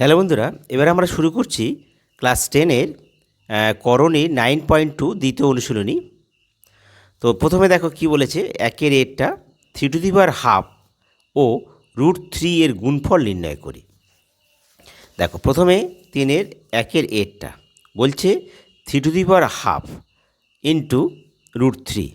Hello বন্ধুরা, এবার আমরা শুরু করছি ক্লাস টেনের করণী নাইন পয়েন্ট টু দ্বিতীয় অনুশীলনী। তো প্রথমে দেখো কি বলেছে, একের এরটা three to the power half O root three এর গুণফল নির্ণয় করি। দেখো, প্রথমে তিনের একের এরটা বলছে three to the power half into root three.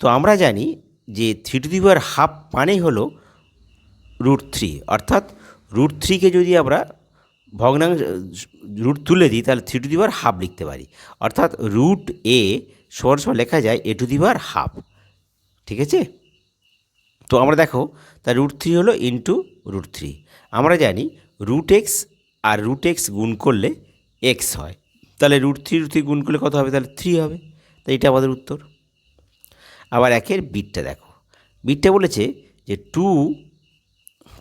তো আমরা জানি যে three to the power half মানেই হলো রুট থ্রি, অর্থাৎ রুট থ্রিকে যদি আমরা ভগ্নাংশ রুট তুলে দিই, তাহলে থ্রি টু দি হাফ লিখতে পারি। অর্থাৎ রুট এ সমান সমান লেখা যায় এ টু দি হাফ। ঠিক আছে? তো আমরা দেখো, তা রুট থ্রি হলো ইন্টু রুট থ্রি। আমরা জানি রুট এক্স আর রুট এক্স গুণ করলে এক্স হয়। তাহলে রুট থ্রি রুট থ্রি গুণ করলে কত হবে? তাহলে থ্রি হবে। তো এটা আমাদের উত্তর। আবার একের বিটটা দেখো। বিটটা বলেছে যে টু,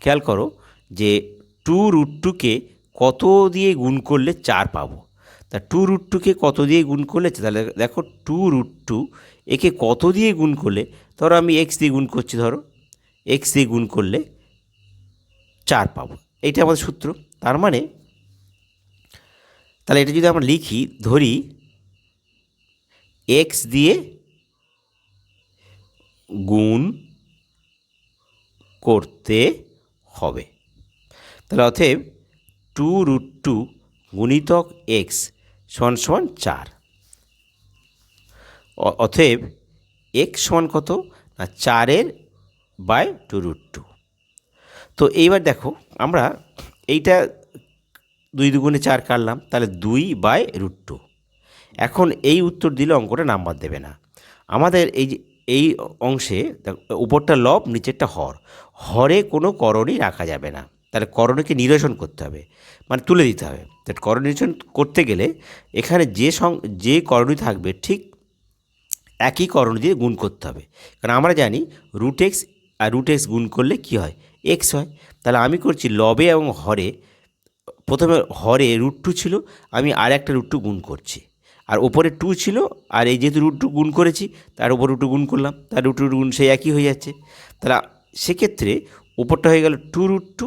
খেয়াল করো, যে টু রুট টুকে কত দিয়ে গুণ করলে চার পাবো? তা টু রুট টুকে কত দিয়ে গুণ করলে তাহলে দেখো টু রুট টু, একে কত দিয়ে গুণ করলে? ধরো আমি এক্স দিয়ে গুণ করছি, ধরো। এক্স দিয়ে গুণ করলে চার পাবো। এইটা আমাদের সূত্র। তার মানে তাহলে এটা যদি আমরা লিখি, ধরি এক্স দিয়ে গুণ করতে হবে। তাহলে অতএব টু রুট টু গুণিতক এক্স সমান সমান চার। অতএব এক্স সমান কত? না, চারের বাই টু রুট টু। তো এইবার দেখো, আমরা এইটা দুই দুগুণে চার কাটলাম, তাহলে দুই বাই রুট টু। এখন এই উত্তর দিলে অঙ্কটা নাম্বার দেবে না। আমাদের এই যে, এই অংশে উপরটা লব, নিচেরটা হর। হরে কোনো করণই রাখা যাবে না। তাহলে করণকে নিরসন করতে হবে মানে তুলে দিতে হবে। তাহলে করণ নিরসন করতে গেলে এখানে যে সং, যে করণই থাকবে ঠিক একই করণ দিয়ে গুণ করতে হবে। কারণ আমরা জানি রুট এক্স আর রুট এক্স গুণ করলে কী হয়? এক্স হয়। তাহলে আমি করছি লবে এবং হরে। প্রথমে হরে রুট টু ছিল, আমি আর একটা রুট টু গুণ করছি। আর ওপরে টু ছিল, আর এই যেহেতু রুট টু গুণ করেছি, তার ওপর রুট টু গুণ করলাম। তার রুট টু গুণ সেই একই হয়ে যাচ্ছে। তাহলে সেক্ষেত্রে ওপরটা হয়ে গেল টু রুট টু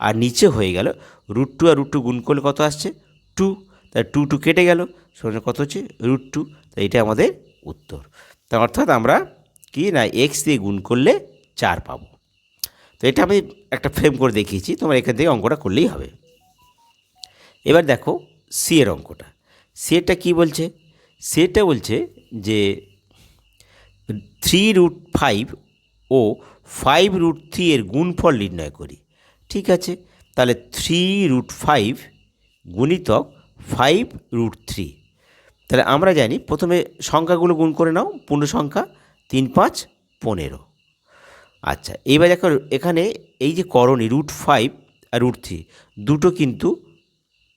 আর নিচে হয়ে গেল রুট টু আর রুট টু গুণ করলে কত আসছে? টু তাহলে টু টু কেটে গেল। সঙ্গে কত হচ্ছে? রুট টু তাই এটা আমাদের উত্তর। তা অর্থাৎ আমরা কি না এক্স দিয়ে গুণ করলে চার পাবো। তো এটা আমি একটা ফ্রেম করে দেখিয়েছি। তোমার এখান থেকে অঙ্কটা করলেই হবে। এবার দেখো সি এর অঙ্কটা। সি এরটা কী বলছে? সেটা বলছে যে থ্রি রুট ফাইভ ও ফাইভ রুট থ্রি এর গুণফল নির্ণয় করি। ঠিক আছে। তাহলে থ্রি রুট ফাইভ গুণিতক ফাইভ রুট থ্রি তাহলে আমরা জানি প্রথমে সংখ্যাগুলো গুণ করে নাও, পূর্ণ সংখ্যা তিন পাঁচ পনেরো। আচ্ছা এইবার দেখো এখানে এই যে করণী রুট ফাইভ আর রুট থ্রি দুটো কিন্তু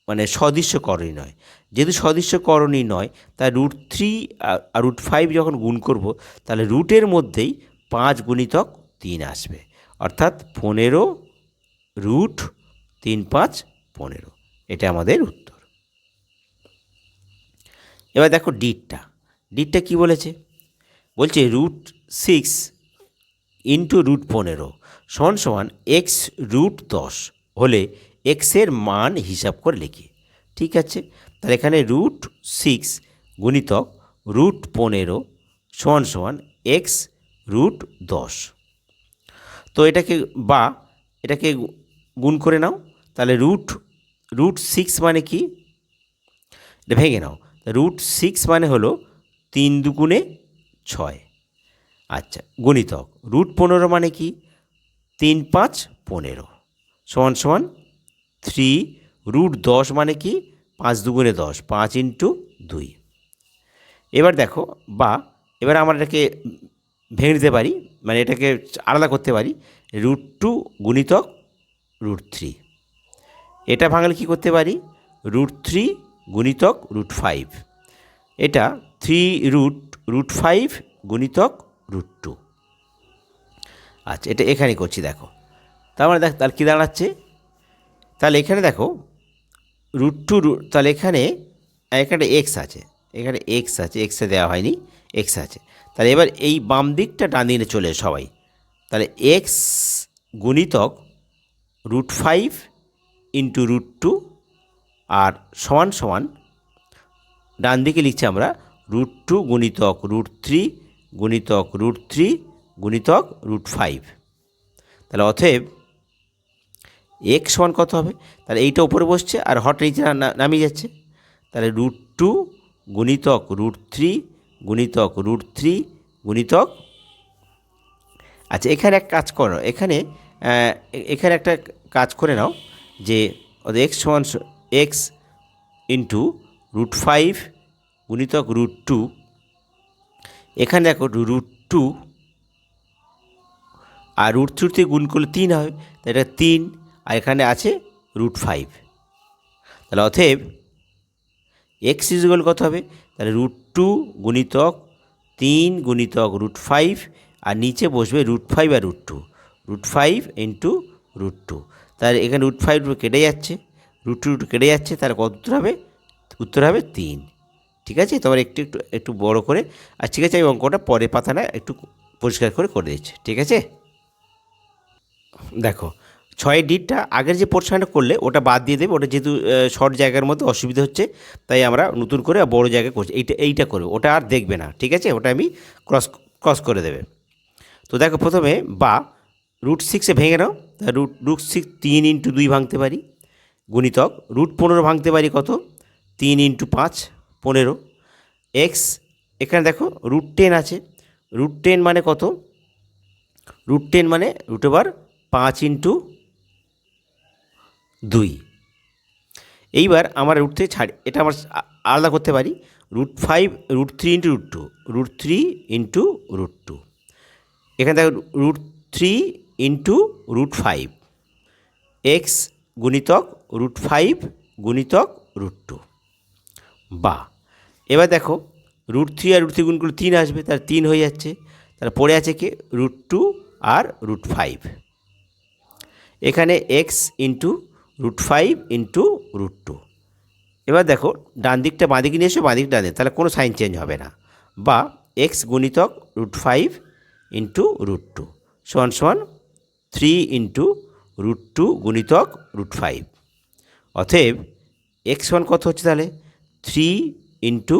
মানে সদৃশ্য করণী নয়। যেহেতু সদৃশ্য করণী নয়, তাই রুট থ্রি আর রুট ফাইভ যখন গুণ করব, তাহলে রুটের মধ্যেই পাঁচ গুণিতক তিন আসবে। অর্থাৎ পনেরো রুট তিন পাঁচ পনেরো। এটা আমাদের উত্তর। এবার দেখো ডিটটা ডিটটা কি বলেছে? বলছে রুট সিক্স ইন্টু রুট পনেরো সমান সমান এক্স রুট দশ হলে এক্সের মান হিসাব করে লিখি। ঠিক আছে? তাহলে এখানে রুট সিক্স গুণিতক রুট পনেরো সমান সমান এক্স রুট দশ। তো এটাকে বা এটাকে গুণ করে নাও, তাহলে রুট রুট সিক্স মানে কি? এটা ভেঙে নাও রুট সিক্স মানে হলো তিন দুগুণে ছয়। আচ্ছা গণিতক রুট পনেরো মানে কি? তিন পাঁচ পনেরো, সমান সমান থ্রি রুট দশ মানে কি? পাঁচ দুগুণে দশ, পাঁচ ইন্টু দুই। এবার দেখো, বা এবার আমরা এটাকে ভেঙে দিতে পারি মানে এটাকে আলাদা করতে পারি রুট টু গুণিতক রুট থ্রি। এটা ভাঙলে কী করতে পারি? রুট থ্রি গুণিতক রুট ফাইভ। এটা থ্রি রুট রুট ফাইভ গুণিতক রুট টু। আচ্ছা এটা এখানে করছি, দেখো। তার মানে দেখ, তাহলে কী দাঁড়াচ্ছে? তাহলে এখানে দেখো, রুট টু তাহলে এখানে এখানে এক্স আছে। এখানে এক্স আছে এক্সে দেওয়া হয়নি এক্স আছে। তাহলে এবার এই বাম দিকটা ডান দিকে চলে সবাই। তাহলে এক্স গুণিতক root five into root two আর সমান সমান ডান দিকে লিখছি আমরা রুট টু গুণিতক রুট থ্রি গুণিতক রুট থ্রি গুণিতক রুট ফাইভ তাহলে অতএব এক সমান কত হবে? তাহলে এইটা উপরে বসছে আর হট নিচে নামিয়ে যাচ্ছে। তাহলে রুট টু গুণিতক রুট থ্রি গুণিতক রুট থ্রি গুণিতক। আচ্ছা এখানে এক কাজ করো। এখানে এখানে একটা কাজ করে নাও যে এক্স সমান এক্স ইন্টু রুট ফাইভ গুণিতক রুট টু এখানে দেখো রুট টু আর রুট থ্রিতে গুণ করলে তিন হবে তাই এটা তিন, আর এখানে আছে রুট ফাইভ তাহলে অতএব এক্স ইজুয়াল কত হবে? তাহলে রুট টু গুণিতক তিন গুণিতক রুট ফাইভ আর নিচে বসবে রুট ফাইভ আর root two root five into root two তাহলে এখানে রুট ফাইভ কেটে যাচ্ছে। রুট টু রুট কেটে যাচ্ছে তার কত উত্তর হবে? উত্তর হবে তিন। ঠিক আছে? তোমার একটু একটু একটু বড় করে। আর ঠিক আছে, আমি অঙ্কটা পরের পাতাটা একটু পরিষ্কার করে করে দিচ্ছি। ঠিক আছে? দেখো ছয়ের ডিটটা আগের যে পোর্শনটা করলে ওটা বাদ দিয়ে দেবে। ওটা যেহেতু শর্ট জায়গার মধ্যে অসুবিধা হচ্ছে, তাই আমরা নতুন করে বড় জায়গায় করছি। এইটা এইটা করবে। ওটা আর দেখবে না। ঠিক আছে? ওটা আমি ক্রস ক্রস করে দেবে। তো দেখো, প্রথমে বা রুট সিক্সে ভেঙে নাও রুট রুট সিক্স তিন ইন্টু দুই ভাঙতে পারি, গুণিতক রুট পনেরো ভাঙতে পারি কত? তিন ইন্টু পাঁচ, পনেরো। এক্স এখানে দেখো রুট টেন আছে রুট টেন মানে কত? রুট টেন মানে রুট ওভার পাঁচ ইন্টু দুই। এইবার আমার রুট থেকে ছাড়ি, এটা আমার আলাদা করতে পারি root five root three into root two root three into root two এখানে দেখো root three into root five x গুণিতক রুট ফাইভ গুণিতক রুট টু বা, এবার দেখো রুট থ্রি আর রুট থ্রি গুণ করলে তিন আসবে তার তিন হয়ে যাচ্ছে। তার পড়ে আছে কি? রুট টু আর রুট ফাইভ এখানে x into root five into root two এবার দেখো, ডান দিকটা বাঁ দিকে নিয়ে এসো, বাঁ দিক ডান। দিক তাহলে কোনো সাইন চেঞ্জ হবে না। বা এক্স গুণিতক root five into root two সমান সমান থ্রি ইন্টু রুট টু গুণিতক রুট ফাইভ অতএব এক্স ওয়ান কত হচ্ছে তাহলে? Three into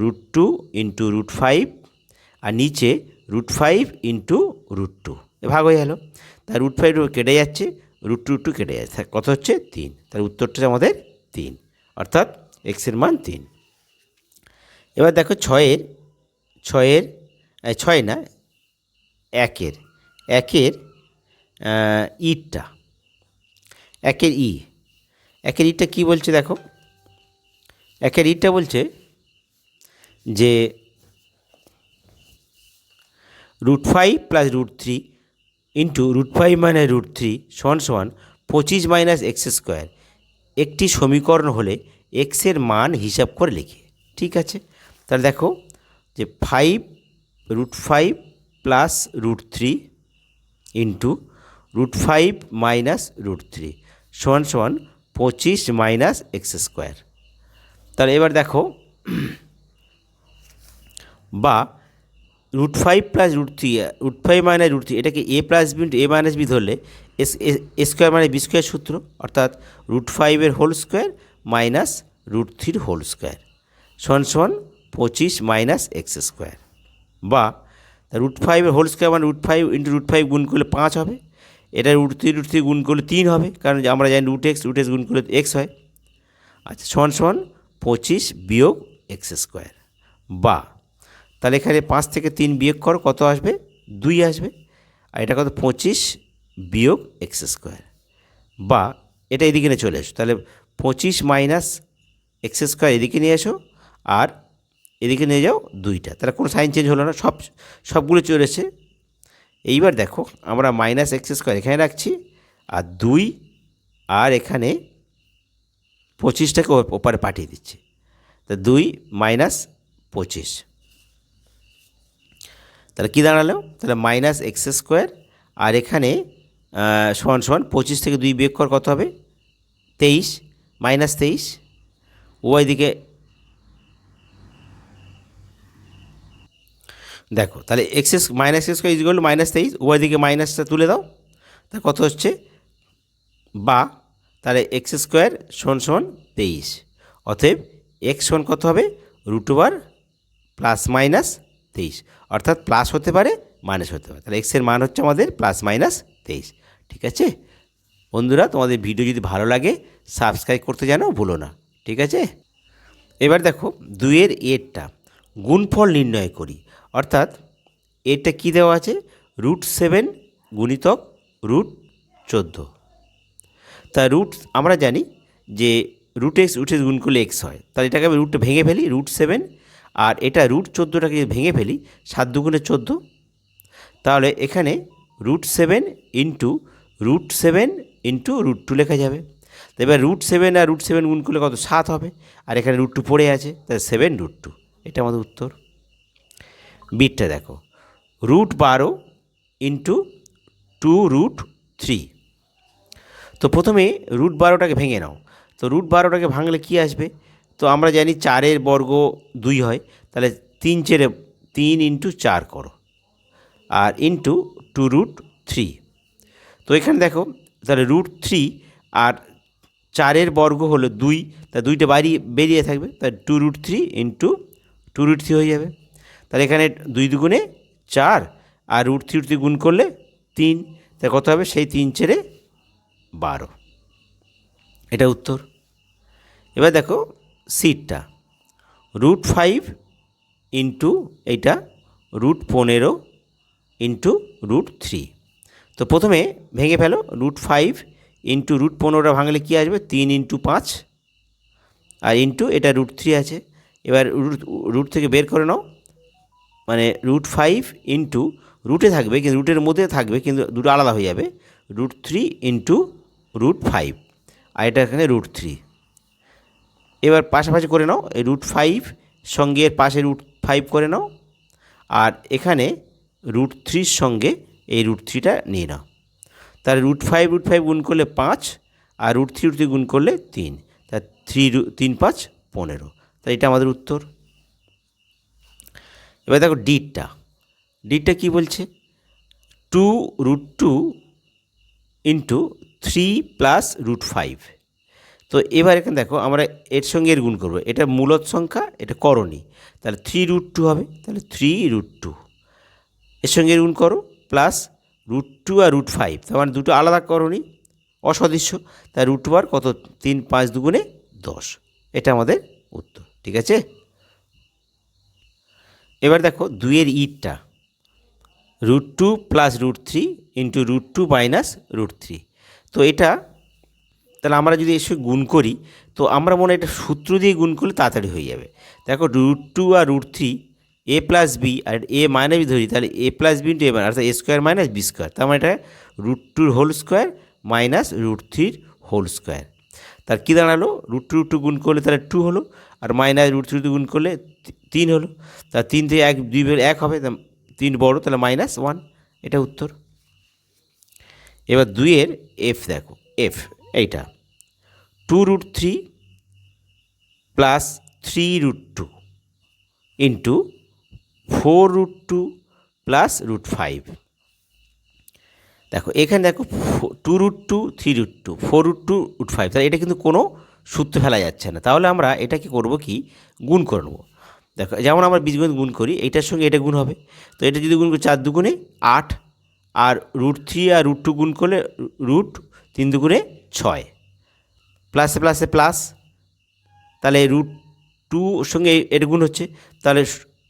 root two into root five আর নিচে root five into root two ভাগ হয়ে গেল। তার রুট ফাইভ কেটে যাচ্ছে রুট টু টু কেটে যাচ্ছে। কত হচ্ছে? তিন। তার উত্তরটা আমাদের তিন। অর্থাৎ এক্সের মান তিন। এবার দেখো ছয়ের ছয়ের ছয় না, একের। একের ইটটা। একের ই। একের ইটটা কী বলছে দেখো? একের ইটটা বলছে যে root five plus root three into root five minus root three সমান সমান পঁচিশ মাইনাস এক্স স্কোয়ার একটি সমীকরণ হলে এক্সের মান হিসাব করে লিখি। ঠিক আছে? তাহলে দেখো যে five root five plus root three into root five minus root three সমান সমান পঁচিশ মাইনাস এক্স স্কোয়ার তাহলে এবার দেখো, বা root five plus root three root five minus root three এটাকে A plus B A minus B ধরলে এস এ স্কোয়ার মানে বি স্কোয়ার সূত্র, অর্থাৎ রুট ফাইভের হোল স্কোয়ার মাইনাস রুট থ্রির হোল স্কোয়ার সমান সমান পঁচিশ মাইনাস এক্স স্কোয়ার বা রুট ফাইভের হোল স্কোয়ার মানে root five into root five গুণ করলে পাঁচ হবে এটা রুট থ্রি গুণ করলে তিন হবে, কারণ আমরা জানি রুট এক্স রুট এক্স গুণ করলে এক্স হয়। আচ্ছা সমান সমান পঁচিশ বিয়োগ এক্স স্কোয়ার বা, তাহলে এখানে পাঁচ থেকে তিন বিয়োগ করো, কত আসবে? দুই আসবে। আর এটা কত? পঁচিশ বিয়োগ এক্স স্কোয়ার বা, এটা এদিকে নিয়ে চলে এসো। তাহলে পঁচিশ মাইনাস এক্স স্কোয়ার এদিকে নিয়ে এসো, আর এদিকে নিয়ে যাও দুইটা। তাহলে কোনো সাইন চেঞ্জ হলো না, সব, সবগুলো চলে এসে এইবার দেখো, আমরা মাইনাস এক্স স্কোয়ার এখানে রাখছি, আর দুই, আর এখানে পঁচিশটাকে ওপারে পাঠিয়ে দিচ্ছি। তা দুই মাইনাস পঁচিশ। তাহলে কী দাঁড়াল? তাহলে মাইনাস এক্স স্কোয়ার আর এখানে সমান সমান পঁচিশ থেকে দুই বিয়োগ কর কত হবে? তেইশ মাইনাস তেইশ। ওই দিকে দেখো, তাহলে এক্স এস মাইনাস এক্স স্কোয়ার ইজগুলো মাইনাস তেইশ, উভয় দিকে মাইনাসটা তুলে দাও। তা কত হচ্ছে? বা, তাহলে এক্স স্কোয়ার সমান সমান তেইশ। অতএব এক্স সমান কত হবে? রুট ওভার প্লাস মাইনাস তেইশ। অর্থাৎ প্লাস হতে পারে মাইনাস হতে পারে। তাহলে এক্সের মান হচ্ছে আমাদের প্লাস মাইনাস তেইশ। ঠিক আছে? বন্ধুরা, তোমাদের ভিডিও যদি ভালো লাগে সাবস্ক্রাইব করতে জানো ভুলো না। ঠিক আছে? এবার দেখো, দুইয়ের এরটা গুণফল নির্ণয় করি। অর্থাৎ এরটা কী দেওয়া আছে? রুট সেভেন গুণিতক রুট চোদ্দ। তা রুট, আমরা জানি যে রুট এক্স রুট এক্স গুণ করলে এক্স হয়। তাহলে এটাকে আমি রুটটা ভেঙে ফেলি, রুট সেভেন, আর এটা রুট চোদ্দোটাকে যদি ভেঙে ফেলি, সাত দুগুণে চোদ্দ। তাহলে এখানে root seven into root seven into root two লেখা যাবে। তো এবার রুট সেভেন আর রুট সেভেন গুণ করলে কত? সাত হবে। আর এখানে রুট টু পড়ে আছে, তাহলে সেভেন রুট টু। এটা আমাদের উত্তর। বিটটা দেখো। রুট বারো ইন্টু টু রুট থ্রি তো প্রথমে রুট বারোটাকে ভেঙে নাও। তো রুট বারোটাকে ভাঙলে কি আসবে? তো আমরা জানি চারের বর্গ দুই হয়, তাহলে তিন চেরে তিন ইন্টু চার করো। আর ইন্টু টু রুট থ্রি তো এখানে দেখো, তাহলে রুট থ্রি আর চারের বর্গ হলো দুই, তা দুইটা বাড়ি বেরিয়ে থাকবে, তাহলে two root three into two root three হয়ে যাবে। তাহলে এখানে দুই দুগুণে চার আর রুট থ্রি থ্রি গুণ করলে তিন। তা কত হবে? সেই তিন ছেড়ে বারো। এটা উত্তর। এবার দেখো সিটটা রুট ফাইভ ইন্টু এইটা রুট পনেরো ইন্টু রুট থ্রি তো প্রথমে ভেঙে ফেলো। রুট ফাইভ ইন্টু রুট পনেরোটা ভাঙলে কী আসবে? তিন ইন্টু পাঁচ। আর ইন্টু এটা রুট থ্রি আছে। এবার রুট রুট থেকে বের করে নাও। মানে রুট ফাইভ ইন্টু রুটে থাকবে, কিন্তু রুটের মধ্যে থাকবে, কিন্তু দুটো আলাদা হয়ে যাবে। Root three into root five আর এটা এখানে রুট থ্রি এবার পাশাপাশি করে নাও, এই রুট ফাইভ সঙ্গে এর পাশে রুট ফাইভ করে নাও, আর এখানে রুট থ্রির সঙ্গে এই রুট থ্রিটা নিয়ে নাও। তাহলে রুট ফাইভ রুট ফাইভ গুণ করলে পাঁচ, আর রুট থ্রি রুট থ্রি গুণ করলে তিন। তা থ্রি তিন, পাঁচ, পনেরো। তাই এটা আমাদের উত্তর। এবার দেখো ডিটটা ডিটটা কী বলছে? Two root two into three plus root five তো এবার এখানে দেখো আমরা এর সঙ্গে এর গুণ করব। এটা মূলত সংখ্যা, এটা করণী। তাহলে থ্রি রুট টু হবে, তাহলে থ্রি রুট টু এর সঙ্গে এর গুণ করো প্লাস রুট টু আর রুট ফাইভ তার মানে দুটো আলাদা করণী, অসদৃশ্য। তাই রুট টু আর কত? তিন, পাঁচ, দুগুণে দশ। এটা আমাদের উত্তর, ঠিক আছে? এবার দেখো দুইয়ের ইটটা root two plus root three into root two minus root three তো এটা, তাহলে আমরা যদি এসে গুণ করি, তো আমরা মনে এটা সূত্র দিয়ে গুণ করলে তাড়াতাড়ি হয়ে যাবে। দেখো root two R root three A plus B R A minus B ধরি, তাহলে A plus B into A minus অর্থাৎ A square minus B square তার মানে এটা রুট টুর হোল স্কোয়ার মাইনাস রুট থ্রির হোল স্কোয়ার তার কী দাঁড়াল? রুট টু রুট টু গুণ করলে তাহলে টু হলো। আর মাইনাস রুট থ্রি গুণ করলে তিন হলো। তা তিন থেকে এক, দুই এক হবে তিন বড়, তাহলে মাইনাস ওয়ান। এটা উত্তর। এবার দুইয়ের এফ দেখো, এফ, এইটা। Two root three plus three root two into four root two plus root five. দেখো, এখানে দেখো two root two, three root two, four root two, root five. তাহলে এটা কিন্তু কোনো সূত্র ফেলা যাচ্ছে না। তাহলে আমরা এটাকে করব কি? গুণ করে নেব। দেখো, যেমন আমরা বীজগণিত গুণ করি এটার সঙ্গে এটা গুণ হবে। তো এটা যদি গুণ করি, চার দুগুণে আট, আর রুট থ্রি আর রুট টু গুণ করলে রুট তিন দুগুণে ছয়। প্লাসে প্লাসে প্লাস তাহলে রুট টু সঙ্গে এটা গুণ হচ্ছে। তাহলে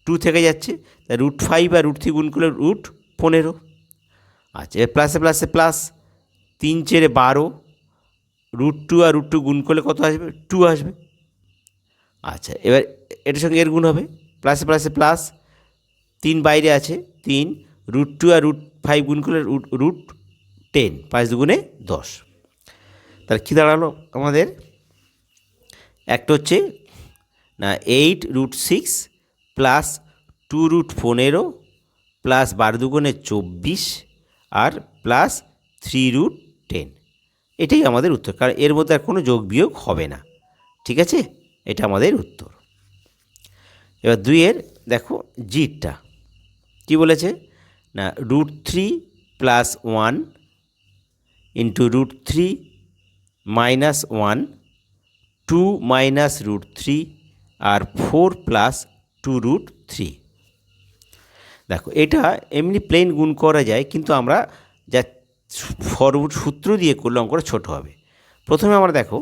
টু থেকে যাচ্ছে। তাহলে রুট ফাইভ আর রুট থ্রি গুণ করলে রুট পনেরো। আচ্ছা প্লাসে প্লাসে প্লাস তিন চেরে বারো রুট টু আর রুট টু গুণ করলে কত আসবে? টু আসবে। আচ্ছা এবার এটার সঙ্গে এর গুণ হবে। প্লাসে প্লাসে প্লাস তিন বাইরে আছে, তিন রুট টু আর রুট ফাইভ গুণ করলে রুট রুট টেন পাঁচ দুগুণে দশ। তাহলে কী দাঁড়াল আমাদের? একটা হচ্ছে, না eight root six plus two root পনেরো প্লাস বারো দুগুণে চব্বিশ আর প্লাস থ্রি রুট টেন এটাই আমাদের উত্তর, কারণ এর মধ্যে আর কোনো যোগ বিয়োগ হবে না। ঠিক আছে? এটা আমাদের উত্তর। এবার দুইয়ের, দেখো, জিটটা। কী বলেছে? না, root three plus one into root three minus one, two minus root three আর four plus two root three. দেখো, এটা এমনি প্লেন গুণ করা যায়, কিন্তু আমরা যা ফরওয়ার্ড সূত্র দিয়ে করলে অঙ্কটা ছোটো হবে। প্রথমে আমরা দেখো,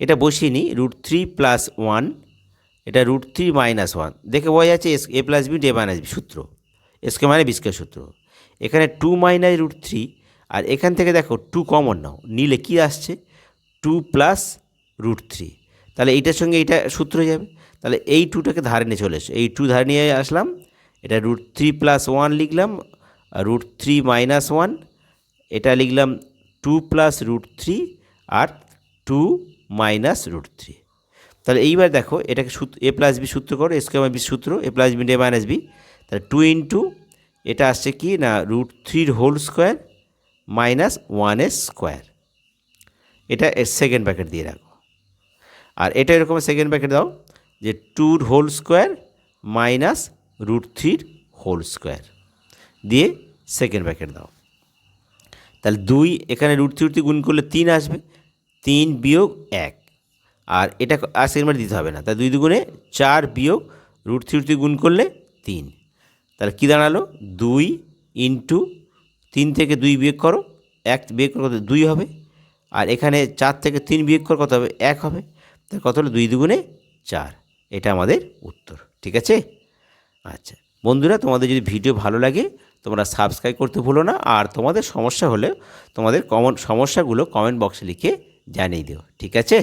এটা বসিয়ে নিই রুট থ্রি প্লাস ওয়ান এটা রুট থ্রি মাইনাস ওয়ান দেখে বোঝা যাচ্ছে এস এ প্লাস বি ডে মাইনাস বি সূত্র। এসকে মানে বিস্কের সূত্র। এখানে টু মাইনাস রুট থ্রি আর এখান থেকে দেখো টু কমন নাও। নিলে কী আসছে? টু প্লাস রুট থ্রি তাহলে এইটার সঙ্গে এইটা সূত্র হয়ে যাবে। তাহলে এই টুটাকে ধারে নিয়ে চলে এসো। এই টু ধারে নিয়ে আসলাম। এটা রুট থ্রি প্লাস ওয়ান লিখলাম রুট থ্রি মাইনাস ওয়ান এটা লিখলাম টু প্লাস রুট থ্রি আর টু মাইনাস রুট থ্রি তাহলে এইবার দেখো, এটাকে এ প্লাস বি সূত্র করো এস বি সূত্র এ প্লাস বি ডে মাইনাস বি তাহলে টু ইন্টু এটা আসছে কি? না রুট থ্রির হোল স্কোয়ার মাইনাস ওয়ানের স্কোয়ার এটা সেকেন্ড ব্র্যাকেট দিয়ে রাখো। আর এটা এরকম সেকেন্ড ব্র্যাকেট দাও, যে টুর হোল স্কোয়ার মাইনাস রুট থ্রির হোল স্কোয়ার দিয়ে সেকেন্ড ব্র্যাকেট দাও। তাহলে দুই, এখানে রুট থ্রি গুণ করলে তিন আসবে। তিন বিয়োগ এক। আর এটা সেকেন্ড ব্র্যাকেট দিতে হবে না। তাহলে দুই দুগুণে চার বিয়োগ রুট থ্রি গুণ করলে তিন। তাহলে কী দাঁড়াল? দুই ইন্টু তিন থেকে দুই বিয়োগ করো। এক বিয়োগ করো কত? দুই হবে। আর এখানে চার থেকে তিন বিয়োগ করো কত হবে? এক হবে। তাহলে কত হলো? দুই দুগুণে চার। এটা আমাদের উত্তর। ঠিক আছে? আচ্ছা। বন্ধুরা, তোমাদের যদি ভিডিও ভালো লাগে তোমরা সাবস্ক্রাইব করতে ভুলো না, আর তোমাদের সমস্যা হলে তোমাদের কমন সমস্যাগুলো কমেন্ট বক্সে লিখে জানিয়ে দিও, ঠিক আছে?